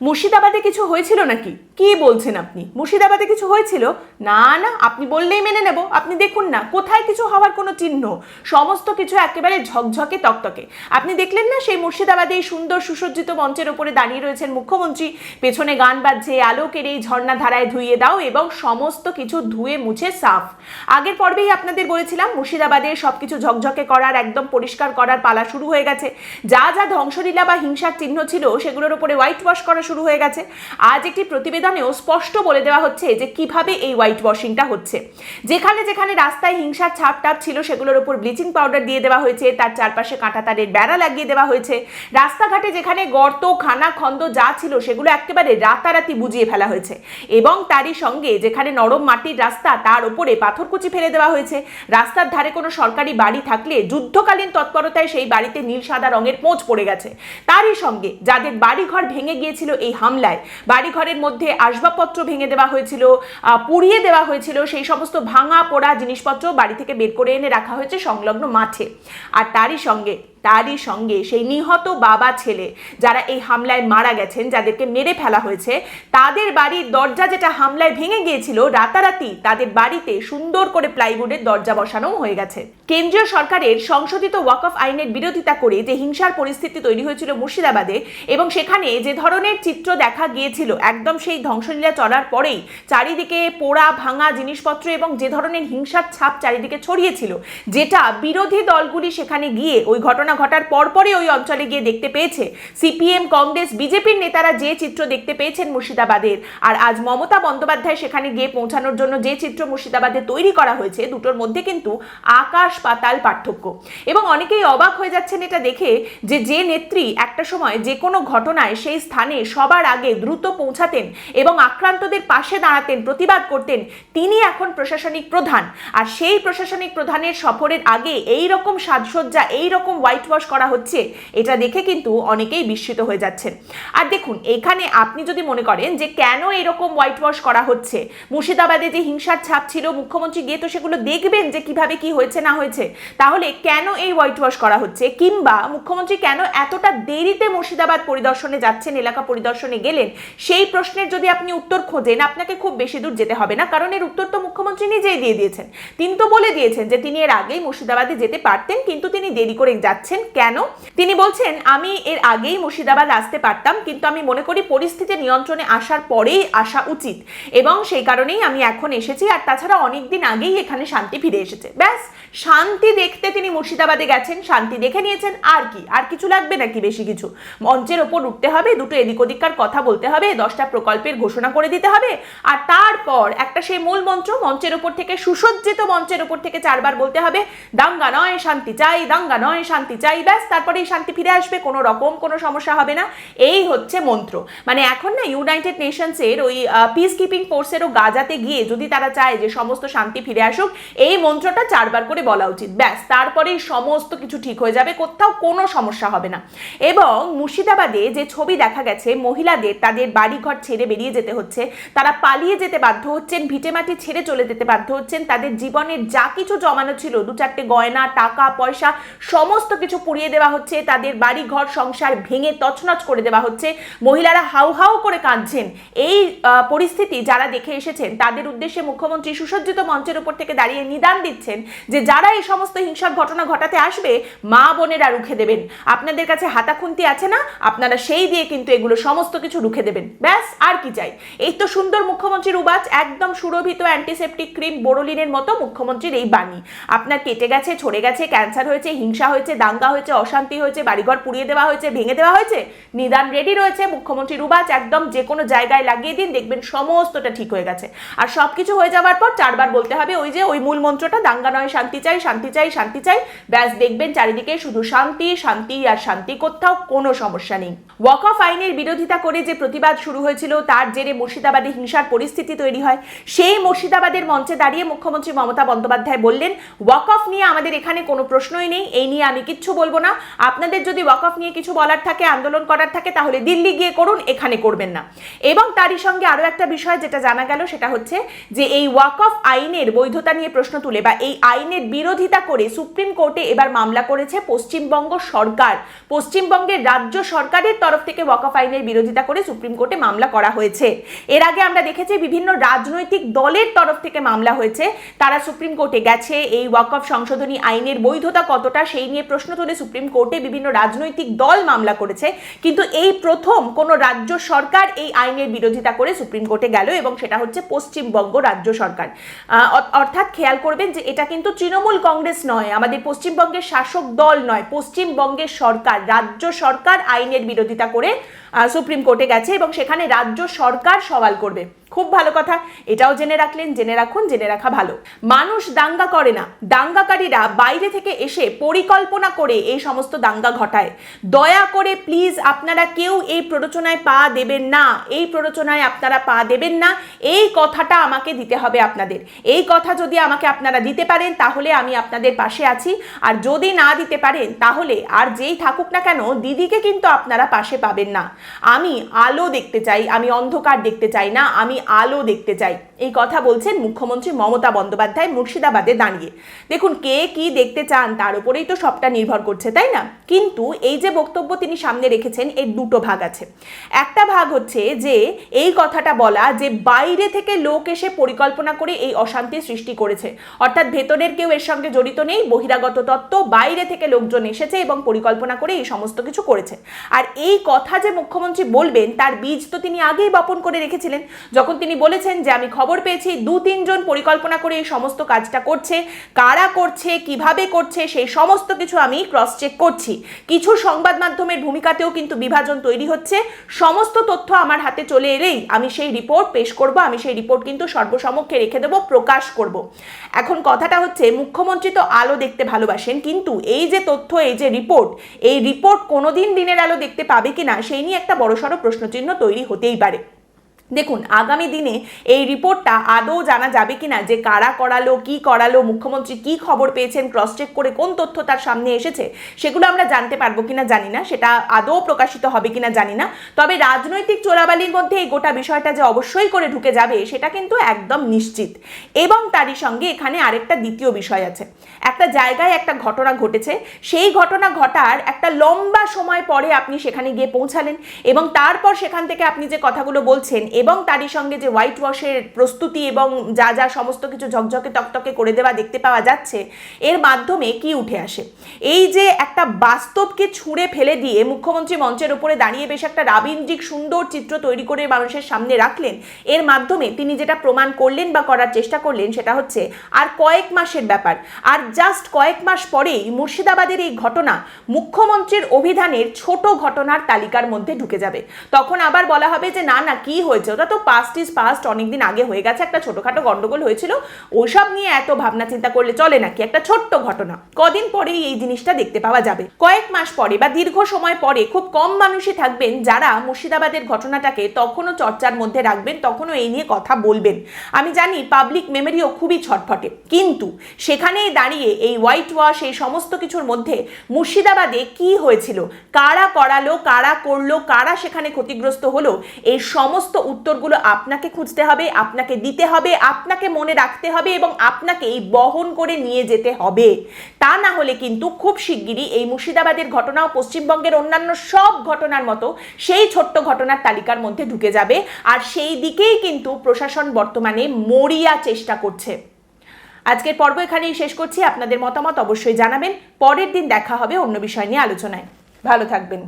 মুর্শিদাবাদে কিছু হয়েছিল নাকি? কি বলছেন আপনি? মুর্শিদাবাদে কিছু হয়েছিল? না না, আপনি বললেই মেনে নেব। আপনি দেখুন না, কোথায় কিছু হওয়ার কোনো চিহ্ন? সমস্ত কিছু একেবারে ঝকঝকে তকতকে। আপনি দেখলেন না সেই মুর্শিদাবাদে এই সুন্দর সুসজ্জিত মঞ্চের ওপরে দাঁড়িয়ে রয়েছেন মুখ্যমন্ত্রী? পেছনে গান বাজছে, আলোকের এই ঝর্ণা ধারায় ধুইয়ে দাও এবং সমস্ত কিছু ধুয়ে মুছে সাফ। আগের পর্বেই আপনাদের বলেছিলাম, মুর্শিদাবাদে সব কিছু ঝকঝকে করার, একদম পরিষ্কার করার পালা শুরু হয়ে গেছে। যা যা ধ্বংসলীলা বা হিংসার চিহ্ন ছিল, সেগুলোর উপরে হোয়াইট ওয়াশ করা শুরু হয়ে গেছে। আজ একটি প্রতিবেদনেও স্পষ্ট বলে দেওয়া হচ্ছে যে কীভাবে এই হোয়াইট ওয়াশিংটা হচ্ছে। যেখানে যেখানে রাস্তায় হিংসার ছাপ টাপ ছিল, সেগুলোর উপর ব্লিচিং পাউডার দিয়ে দেওয়া হয়েছে, তার চারপাশে কাঁটা তারের বেড়া লাগিয়ে দেওয়া হয়েছে। রাস্তাঘাটে যেখানে গর্ত, খানা, খন্দ যা ছিল, সেগুলো একেবারে রাতারাতি বুঝিয়ে ফেলা হয়েছে। এবং তারই সঙ্গে যেখানে নরম মাটির রাস্তা, তার উপরে পাথরকুচি ফেলে দেওয়া হয়েছে। রাস্তার ধারে কোনো সরকারি বাড়ি থাকলে যুদ্ধকালীন তৎপরতায় সেই বাড়িতে নীল সাদা রঙের পোঁচ পড়ে গেছে। তারই সঙ্গে যাদের বাড়িঘর ভেঙে গিয়েছিল এই হামলায়। বাড়িঘরের মধ্যে আসবাবপত্র ভেঙে দেওয়া হয়েছিল পুড়িয়ে দেওয়া হয়েছিল, সেই সমস্ত ভাঙা পোড়া জিনিসপত্র বাড়ি থেকে বের করে এনে রাখা হয়েছে সংলগ্ন মাঠে। আর তারই সঙ্গে তারই সঙ্গে সেই নিহত বাবা ছেলে যারা এই হামলায় মারা গেছেন, যাদেরকে মেরে ফেলা হয়েছে, তাদের বাড়ির দরজা যেটা হামলায় ভেঙে গিয়েছিল, রাতারাতি তাদের বাড়িতে সুন্দর করে প্লাইউডের দরজা বসানো হয়ে গেছে। কেন্দ্রীয় সরকারের সংশোধিত ওয়াকফ আইনের বিরোধিতা করে যে হিংসার পরিস্থিতি তৈরি হয়েছিল মুর্শিদাবাদে এবং সেখানে যে ধরনের চিত্র দেখা গিয়েছিল, একদম সেই ধ্বংসলীলা চলার পরেই চারিদিকে পোড়া, ভাঙা জিনিসপত্র এবং যে ধরনের হিংসার ছাপ চারিদিকে ছড়িয়েছিল যেটা বিরোধী দলগুলি সেখানে গিয়ে ওই ঘটনা ঘটার পরপরই ওই অঞ্চলে গিয়ে দেখতে পেয়েছে। সিপিএম, কংগ্রেস, বিজেপির নেতারা যে চিত্র দেখতে পেয়েছেন মুর্শিদাবাদের। আর আজ মমতা বন্দ্যোপাধ্যায় সেখানে গিয়ে পৌঁছানোর জন্য যে চিত্র মুর্শিদাবাদে তৈরি করা হয়েছে, দুটোর মধ্যে কিন্তু আকাশ পাতাল পার্থক্য। এবং অনেকেই অবাক হয়ে যাচ্ছেন এটা দেখে যে যে নেত্রী একটা সময় যে কোনো ঘটনায় সেই স্থানে সবার আগে দ্রুত পৌঁছাতেন এবং আক্রান্তদের পাশে দাঁড়াতেন, প্রতিবাদ করতেন, তিনি এখন প্রশাসনিক প্রধান। আর সেই প্রশাসনিক প্রধানের সফরের আগে এই রকম সাজসজ্জা এই রকম হোয়াইট ওয়াশ করা হচ্ছে, এটা দেখে কিন্তু অনেকেই বিস্মিত হয়ে যাচ্ছেন। আর দেখুন, এখানে আপনি যদি মনে করেন যে কেন এরকম হোয়াইট ওয়াশ করা হচ্ছে, মুর্শিদাবাদে যে হিংসার ছাপ ছিল, মুখ্যমন্ত্রী গিয়ে তো সেগুলো দেখবেন যে কীভাবে কি হয়েছে, না হয়েছে, তাহলে কেন এই হোয়াইট ওয়াশ করা হচ্ছে? কিংবা মুখ্যমন্ত্রী কেন এতটা দেরিতে মুর্শিদাবাদ পরিদর্শনে যাচ্ছেন, এলাকা পরিদর্শনে গেলেন? সেই প্রশ্নের যদি আপনি উত্তর খোঁজেন, আপনাকে খুব বেশি দূর যেতে হবে না, কারণ এর উত্তর তো মুখ্যমন্ত্রী নিজেই দিয়ে দিয়েছেন। তিনি তো বলে দিয়েছেন যে তিনি এর আগেই মুর্শিদাবাদে যেতে পারতেন, কিন্তু তিনি দেরি করে যাচ্ছেন। কেন? তিনি বলছেন, আমি এর আগেই মুর্শিদাবাদ আসতে পারতাম, কিন্তু আমি মনে করি পরিস্থিতি নিয়ন্ত্রণে আসার পরেই আসা উচিত। এবং সেই কারণেই আমি এখন এসেছি, আর তাছাড়া অনেক দিন আগেই এখানে শান্তি ফিরে এসেছে। ব্যাস, শান্তি দেখতে তিনি মুর্শিদাবাদে গেছেন, শান্তি দেখে নিয়েছেন, আর কি, আর কিছু লাগবে নাকি বেশি কিছু? মঞ্চের ওপর উঠতে হবে, দুটো এদিক ওদিককার কথা বলতে হবে, দশটা প্রকল্পের ঘোষণা করে দিতে হবে, আর তারপর একটা সেই মূল মঞ্চ মঞ্চের ওপর থেকে সুসজ্জিত মঞ্চের ওপর থেকে চারবার বলতে হবে, দাঙ্গা নয় শান্তি চাই, দাঙ্গা নয় শান্তি চাই ব্যাস তারপরে এই শান্তি ফিরে আসবে, কোনো রকম কোনো সমস্যা হবে না। এই হচ্ছে মন্ত্র। মানে এখন না ইউনাইটেড নেশনসের ওই পিস কিপিং ফোর্সেরও গাজাতে গিয়ে যদি তারা চায় যে সমস্ত শান্তি ফিরে আসুক, এই মন্ত্রটা চারবার করে বলা উচিত। ব্যাস, তারপরেই সমস্ত কিছু ঠিক হয়ে যাবে, কোথাও কোনো সমস্যা হবে না। এবং মুর্শিদাবাদে যে ছবি দেখা গেছে, মহিলাদের তাদের বাড়িঘর ছেড়ে বেরিয়ে যেতে হচ্ছে, তারা পালিয়ে যেতে বাধ্য হচ্ছেন, ভিটেমাটি ছেড়ে চলে যেতে বাধ্য হচ্ছেন, তাদের জীবনের যা কিছু জমানো ছিল, দু চারটে গয়না, টাকা, পয়সা, সমস্ত কিছু পুড়িয়ে দেওয়া হচ্ছে, তাদের বাড়ি ঘর, সংসার ভেঙে তছনছ করে দেওয়া হচ্ছে। মহিলারা হাউ হাউ করে কাঁদছেন। এই পরিস্থিতি যারা দেখে এসেছেন, তাদের উদ্দেশ্যে মুখ্যমন্ত্রী সুসজ্জিত মঞ্চের উপর থেকে দাঁড়িয়ে নিদান দিচ্ছেন যে যারা এই সমস্ত হিংসার ঘটনা ঘটাতে আসবে, মা বোনেরা রুখে দেবেন। আপনাদের কাছে হাতাখুন্তি আছে না? আপনারা সেই দিয়ে কিন্তু এগুলো সমস্ত কিছু রুখে দেবেন। ব্যাস, আর কি চাই। এই তো সুন্দর মুখ্যমন্ত্রীর উবাচ, একদম সুরভিত অ্যান্টিসেপটিক ক্রিম বোরোলিনের মতো মুখ্যমন্ত্রীর এই বাণী। আপনার কেটে গেছে, ছড়ে গেছে ক্যান্সার হয়েছে, হিংসা হয়েছে, দাঙ্গা হয়েছে, অশান্তি হয়েছে, বাড়িঘর পুড়িয়ে দেওয়া হয়েছে, ভেঙে দেওয়া হয়েছে, নিদান রেডি রয়েছে মুখ্যমন্ত্রীর উবাচ একদম যে কোনো জায়গায় লাগিয়ে দিন, দেখবেন সমস্তটা ঠিক হয়ে গেছে। আর সব কিছু হয়ে যাওয়ার পর চারবার বলতে হবে, ওই যে ওই মূল মন্ত্রটা, দাঙ্গা নয়, শান্তি চাই শান্তি চাই শান্তি চাই, ব্যাস দেখবেন চারিদিকে শুধু শান্তি শান্তি আর শান্তি কোথাও কোনো সমস্যা নেই। ওয়াক অফ আইনের বিরোধিতা করে যে প্রতিবাদ শুরু হয়েছিল, তার জেরে মুর্শিদাবাদে হিংসার পরিস্থিতি তৈরি হয়। সেই মুর্শিদাবাদের মঞ্চে দাঁড়িয়ে মুখ্যমন্ত্রী মমতা বন্দ্যোপাধ্যায় বললেন ওয়াক অফ নিয়ে আমাদের এখানে কোনো প্রশ্নই নেই, এই নিয়ে আমি কিচ্ছু কিছু বলব না। আপনাদের যদি ওয়াক অফ নিয়ে কিছু বলার থাকে, আন্দোলন করার থাকে, তাহলে দিল্লি গিয়ে করুন, এখানে করবেন না। এবং তারই সঙ্গে আরও একটা বিষয় যেটা জানা গেল, সেটা হচ্ছে যে এই ওয়াক অফ আইনের বৈধতা নিয়ে প্রশ্ন তুলে বা এই আইনের বিরোধিতা করে সুপ্রিম কোর্টে এবার মামলা করেছে পশ্চিমবঙ্গ সরকার। পশ্চিমবঙ্গের রাজ্য সরকারের তরফ থেকে ওয়াক অফ আইনের বিরোধিতা করে সুপ্রিম কোর্টে মামলা করা হয়েছে। এর আগে আমরা দেখেছি বিভিন্ন রাজনৈতিক দলের তরফ থেকে মামলা হয়েছে। তারা সুপ্রিম কোর্টে গেছে, এই ওয়াক অফ সংশোধনী আইনের বৈধতা কতটা, সেই নিয়ে প্রশ্ন তুলে সুপ্রিম কোর্টে বিভিন্ন রাজনৈতিক দল মামলা করেছে, কিন্তু এই প্রথম কোনো রাজ্য সরকার এই আইনের বিরোধিতা করে সুপ্রিম কোর্টে গেল এবং সেটা হচ্ছে পশ্চিমবঙ্গ রাজ্য সরকার। অর্থাৎ খেয়াল করবেন যে এটা কিন্তু তৃণমূল কংগ্রেস নয়, আমাদের পশ্চিমবঙ্গের শাসক দল নয়, পশ্চিমবঙ্গের সরকার, রাজ্য সরকার আইনের বিরোধিতা করে সুপ্রিম কোর্টে গেছে এবং সেখানে রাজ্য সরকার সওয়াল করবে। খুব ভালো কথা। এটাও জেনে রাখলেন, জেনে রাখুন, জেনে রাখা ভালো। মানুষ দাঙ্গা করে না। দাঙ্গাকারীরা বাইরে থেকে এসে পরিকল্পনা করে এই সমস্ত দাঙ্গা ঘটায়। দয়া করে প্লিজ আপনারা কেউ এই প্ররোচনায় পা দেবেন না। এই প্ররোচনায় আপনারা পা দেবেন না। এই কথাটা আমাকে দিতে হবে আপনাদের। এই কথা যদি আমাকে আপনারা দিতে পারেন, তাহলে আমি আপনাদের পাশে আছি। আর যদি না দিতে পারেন, তাহলে আর যেই থাকুক না কেন, দিদিকে কিন্তু আপনারা পাশে পাবেন না। আমি আলো দেখতে চাই, আমি অন্ধকার দেখতে চাই না। আমি আলো দেখতে চাই। এই কথা বলছেন মুখ্যমন্ত্রী মমতা বন্দ্যোপাধ্যায় মুর্শিদাবাদে দাঁড়িয়ে। দেখুন, কে কি দেখতে চান তার উপরেই তো সবটা নির্ভর করছে, তাই না? কিন্তু এই যে বক্তব্য তিনি সামনে রেখেছেন, এর দুটো ভাগ আছে। একটা ভাগ হচ্ছে যে, এই কথাটা বলা যে, বাইরে থেকে লোক এসে পরিকল্পনা করে এই অশান্তি সৃষ্টি করেছে। অর্থাৎ ভেতরের কেউ এর সঙ্গে জড়িত নেই, বহিরাগত তত্ত্ব, বাইরে থেকে লোকজন এসেছে এবং পরিকল্পনা করে এই সমস্ত কিছু করেছে। আর এই কথা যে মুখ্যমন্ত্রী বলবেন, তার বীজ তো তিনি আগেই বপন করে রেখেছিলেন। যখন তিনি বলেছেন যে, আমি খবর পেয়েছি, দু তিনজন পরিকল্পনা করে এই সমস্ত কাজটা করছে। কারা করছে, কীভাবে করছে, সেই সমস্ত কিছু আমি ক্রস চেক করছি। কিছু সংবাদ মাধ্যমের ভূমিকাতেও কিন্তু বিভাজন তৈরি হচ্ছে। সমস্ত তথ্য আমার হাতে চলে এলেই আমি সেই রিপোর্ট পেশ করব, আমি সেই রিপোর্ট কিন্তু সর্বসমক্ষে রেখে দেবো, প্রকাশ করব। এখন কথাটা হচ্ছে, মুখ্যমন্ত্রী তো আলো দেখতে ভালোবাসেন, কিন্তু এই যে তথ্য, এই যে রিপোর্ট এই রিপোর্ট কোনোদিন দিনের আলো দেখতে পাবে কিনা, সেই নিয়ে একটা বড়সড় প্রশ্নচিহ্ন তৈরি হতেই পারে। দেখুন, আগামী দিনে এই রিপোর্টটা আদৌ জানা যাবে কিনা, যে কারা করালো, কি করালো, মুখ্যমন্ত্রী কি খবর পেয়েছেন ক্রস চেক করে কোন তথ্য তার সামনে এসেছে, সেগুলো আমরা জানতে পারব কিনা জানি না, সেটা আদৌ প্রকাশিত হবে কিনা জানি না। তবে রাজনৈতিক চোরাবালির মধ্যে এই গোটা বিষয়টা যে অবশ্যই করে ঢুকে যাবে, সেটা কিন্তু একদম নিশ্চিত। এবং তারই সঙ্গে এখানে আরেকটা দ্বিতীয় বিষয় আছে। একটা জায়গায় একটা ঘটনা ঘটেছে, সেই ঘটনা ঘটার একটা লম্বা সময় পরে আপনি সেখানে গিয়ে পৌঁছালেন এবং তারপর সেখান থেকে আপনি যে কথাগুলো বলছেন এবং তারই সঙ্গে যে হোয়াইট ওয়াশের প্রস্তুতি এবং যা যা সমস্ত কিছু ঝকঝকে তকতকে করে দেওয়া দেখতে পাওয়া যাচ্ছে, এর মাধ্যমে কি উঠে আসে? এই যে একটা বাস্তবকে ছুঁড়ে ফেলে দিয়ে মুখ্যমন্ত্রী মঞ্চের উপরে দাঁড়িয়ে বেশ একটা রাবীন্দ্রিক সুন্দর চিত্র তৈরি করে মানুষের সামনে রাখলেন, এর মাধ্যমে তিনি যেটা প্রমাণ করলেন বা করার চেষ্টা করলেন সেটা হচ্ছে, আর কয়েক মাসের ব্যাপার, আর জাস্ট কয়েক মাস পরেই মুর্শিদাবাদের এই ঘটনা মুখ্যমন্ত্রীর অভিধানের ছোট ঘটনার তালিকার মধ্যে ঢুকে যাবে। তখন আবার বলা হবে যে, না না, কি হয়েছে? ওটা তো পাস্ট ইজ পাস্ট অনেকদিন আগে হয়ে গেছে, একটা ছোটখাটো গন্ডগোল হয়েছিল। ওইসব নিয়ে এত ভাবনা চিন্তা করলে চলে নাকি? একটা ছোট্ট ঘটনা। কদিন পরেই এই জিনিসটা দেখতে পাওয়া যাবে। কয়েক মাস পরে বা দীর্ঘ সময় পরে খুব কম মানুষই থাকবেন যারা মুর্শিদাবাদের ঘটনাটাকে তখনও চর্চার মধ্যে রাখবেন, তখনও এই নিয়ে কথা বলবেন। আমি জানি পাবলিক মেমোরিও খুবই ছটফটে। কিন্তু সেখানেই দাঁড়িয়ে এই হোয়াইট ওয়াশ এই সমস্ত কিছুর মধ্যে মুর্শিদাবাদে কি হয়েছিল? কারা করালো, কারা করল, কারা সেখানে ক্ষতিগ্রস্ত হলো? এই সমস্ত উত্তরগুলো আপনাকে খুঁজতে হবে, আপনাকে দিতে হবে, আপনাকে মনে রাখতে হবে এবং আপনাকে এই বহন করে নিয়ে যেতে হবে। তা না হলে কিন্তু খুব শিগগিরই এই মুর্শিদাবাদের ঘটনাও পশ্চিমবঙ্গের অন্যান্য সব ঘটনার মতো সেই ছোট্ট ঘটনার তালিকার মধ্যে ঢুকে যাবে আর সেই দিকেই কিন্তু প্রশাসন বর্তমানে মরিয়া চেষ্টা করছে। আজকের পর্ব এখানেই শেষ করছি। আপনাদের মতামত অবশ্যই জানাবেন। পরের দিন দেখা হবে অন্য বিষয় নিয়ে আলোচনায়। ভালো থাকবেন।